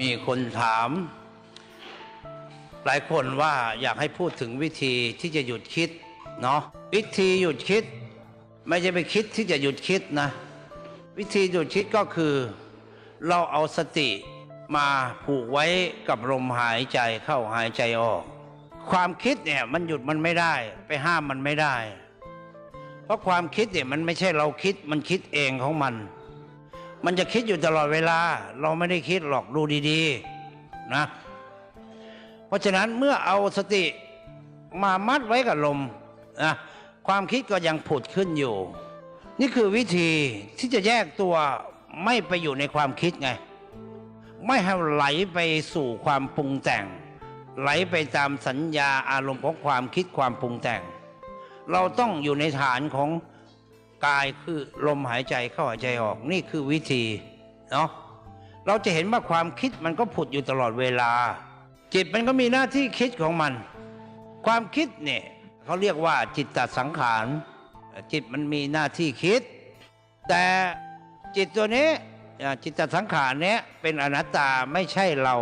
มีคนถาม หลายคนว่าอยากให้พูดถึงวิธีที่จะหยุดคิดเนาะวิธีหยุดคิด ไม่ใช่ไปคิดที่จะหยุดคิดนะ วิธีหยุดคิดก็คือ เราเอาสติมาผูกไว้กับลมหายใจเข้าหายใจออก ความคิดเนี่ยมันหยุดมันไม่ได้ ไปห้ามมันไม่ได้ เพราะความคิดเนี่ยมันไม่ใช่เราคิดมันคิดเองของมัน มันจะคิดอยู่ตลอดเวลา เราไม่ได้คิดหรอกดูดีๆนะ เพราะฉะนั้นเมื่อเอาสติมามัดไว้กับลมนะความคิดก็ยังผุดขึ้นอยู่ นี่คือวิธีที่จะแยกตัวไม่ไปอยู่ในความคิดไง ไม่ให้ไหลไปสู่ความปรุงแต่ง ไหลไปตามสัญญาอารมณ์ของความคิดความปรุงแต่ง เราต้องอยู่ในฐานของ กายคือลมหายใจเข้าหายใจออกนี่คือวิธีเนาะเราจะเห็นว่าความคิดมันก็ผุดอยู่ตลอดเวลา จิตมันก็มีหน้าที่คิดของมัน ความคิดเนี่ยเขาเรียกว่าจิตตสังขาร จิตมันมีหน้าที่คิด แต่จิตตัวนี้จิตตสังขารเนี้ยเป็นอนัตตาไม่ใช่เรา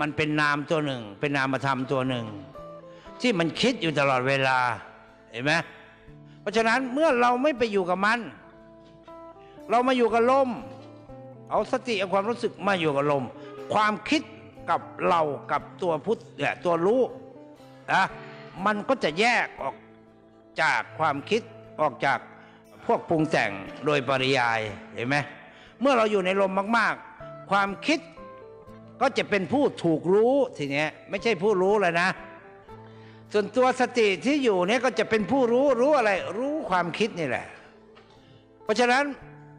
มันเป็นนามตัวหนึ่ง เป็นนามธรรมตัวหนึ่ง ที่มันคิดอยู่ตลอดเวลาเห็นไหม เพราะฉะนั้นเมื่อเราไม่ไปอยู่กับมัน เรามาอยู่กับลม เอาสติเอาความรู้สึกมาอยู่กับลม ความคิดกับเรากับตัวพุทธเนี่ยตัวรู้นะมันก็จะแยกออกจากความคิดออกจากพวกปรุงแต่งโดยปริยายเห็นไหมเมื่อเราอยู่ในลมมาก ๆ ความคิดก็จะเป็นผู้ถูกรู้ทีนี้ไม่ใช่ผู้รู้เลยนะ ส่วนตัวสติที่อยู่เนี่ยก็จะเป็นผู้รู้รู้อะไร รู้ความคิดนี่แหละ เพราะฉะนั้น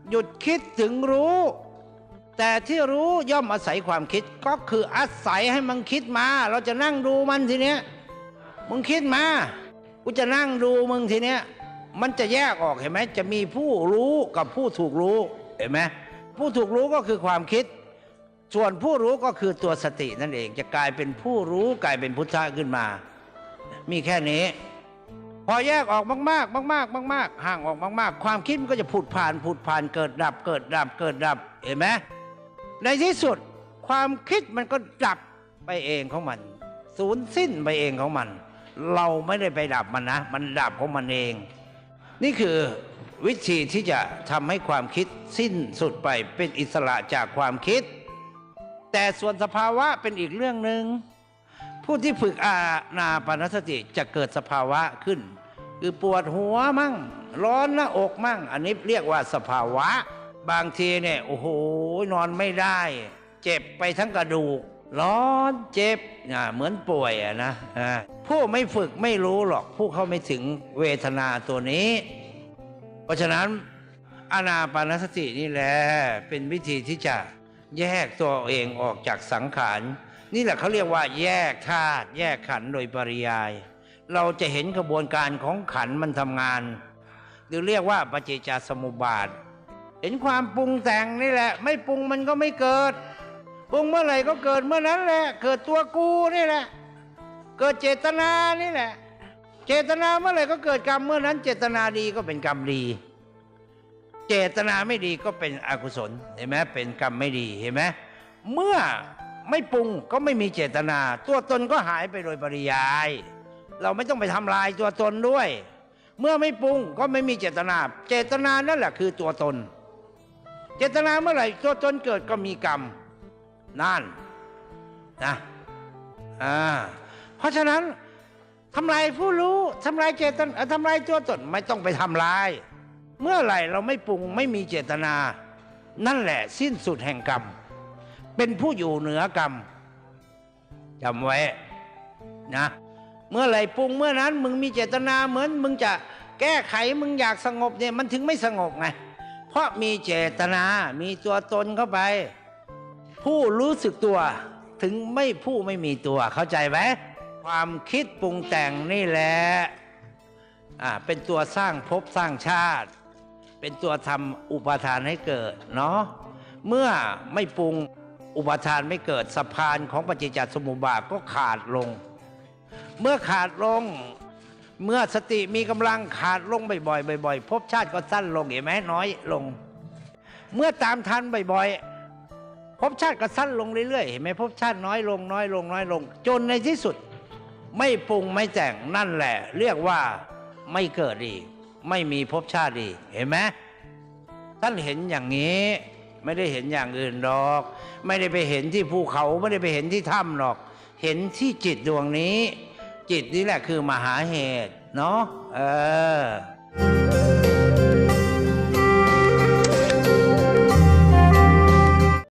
หยุดคิดถึงรู้ แต่ที่รู้ย่อมอาศัยความคิดก็คืออาศัยให้มันคิดมา เราจะนั่งดูมันทีเนี้ยมึงคิดมากูจะนั่งดูมึงทีเนี้ยมันจะแยกออกเห็นไหมจะมีผู้รู้กับผู้ถูกรู้เห็นไหมผู้ถูกรู้ก็คือความคิด ส่วนผู้รู้ก็คือตัวสตินั่นเอง จะกลายเป็นผู้รู้กลายเป็นพุทธะขึ้นมา มีแค่นี้ พอแยกออกมาก ๆ มาก ๆ มาก ๆ ห่างออกมาก ๆ ความคิดมันก็จะผุดผ่านผุดผ่านเกิดดับเกิดดับเกิดดับเห็นไหมในที่สุดความคิดมันก็ดับไปเองของมัน สูญสิ้นไปเองของมัน เราไม่ได้ไปดับมันนะ มันดับของมันเอง นี่คือวิธีที่จะทำให้ความคิดสิ้นสุดไปเป็นอิสระจากความคิด แต่ส่วนสภาวะเป็นอีกเรื่องหนึ่ง ผู้ที่ฝึกอานาปานสติจะเกิดสภาวะขึ้น คือปวดหัวมั่ง ร้อนหน้าอกมั่ง อันนี้เรียกว่าสภาวะ บางทีเนี่ยโอ้โหนอนไม่ได้ เจ็บไปทั้งกระดูก ร้อนเจ็บอ่าเหมือนป่วยอะนะผู้ไม่ฝึกไม่รู้หรอกผู้เข้าไม่ถึงเวทนาตัวนี้ เพราะฉะนั้นอานาปานสตินี่แหละเป็นวิธีที่จะแยกตัวเองออกจากสังขาร นี่แหละเขาเรียกว่า แยกธาตุแยกขันโดยปริยาย เราจะเห็นกระบวนการของขันมันทำงาน หรือเรียกว่าปฏิจจสมุปบาท เห็นความปรุงแต่งนี่แหละ ไม่ปรุงมันก็ไม่เกิด ปรุงเมื่อไหร่ก็เกิดเมื่อนั้นแหละ เกิดตัวกูนี่แหละ เกิดเจตนานี่แหละ เจตนาเมื่อไหร่ก็เกิดกรรมเมื่อนั้น เจตนาดีก็เป็นกรรมดีเจตนาไม่ดีก็เป็นอกุศลเห็นไหมเป็นกรรมไม่ดีเห็นไหมเมื่อ ไม่ปรุงก็ไม่มีเจตนา ตัวตนก็หายไปโดยปริยาย เราไม่ต้องไปทำลายตัวตนด้วย เมื่อไม่ปรุงก็ไม่มีเจตนา เจตนานั่นแหละคือตัวตน เจตนาเมื่อไหร่ตัวตนเกิดก็มีกรรมนั่นนะอ่าเพราะฉะนั้นทำลายผู้รู้ทำลายเจตนาทำลายตัวตนไม่ต้องไปทำลาย เมื่อไหร่เราไม่ปรุงไม่มีเจตนา นั่นแหละสิ้นสุดแห่งกรรม เป็นผู้อยู่เหนือกรรมจำไว้นะ เมื่อไหร่ปรุงเมื่อนั้น มึงมีเจตนาเหมือน มึงจะแก้ไขมึงอยากสงบเนี่ยมันถึงไม่สงบไงเพราะมีเจตนา มีตัวตนเข้าไป ผู้รู้สึกตัวถึงไม่ผู้ไม่มีตัวเข้าใจไหมความคิดปรุงแต่งนี่แหละอ่าเป็นตัวสร้างภพสร้างชาติ เป็นตัวทำอุปาทานให้เกิดเนาะเมื่อไม่ปรุง อุปทานไม่เกิดสะพานของปฏิจจสมุปบาทก็ขาดลง เมื่อขาดลงเมื่อสติมีกำลังขาดลงบ่อยๆบ่อยๆภพชาติก็สั้นลงเห็นไหมน้อยลง เมื่อตามทันบ่อยๆภพชาติก็สั้นลงเรื่อยๆเห็นไหมภพชาติน้อยลงน้อยลงน้อยลง จนในที่สุด ไม่ปรุงไม่แต่งนั่นแหละ เรียกว่าไม่เกิดอีกไม่มีภพชาติอีกเห็นไหมท่านเห็นอย่างนี้ ไม่ได้เห็นอย่างอื่นหรอก ไม่ได้ไปเห็นที่ภูเขาไม่ได้ไปเห็นที่ถ้ำหรอก เห็นที่จิตดวงนี้ จิตนี่แหละคือมหาเหตุ เนาะเออ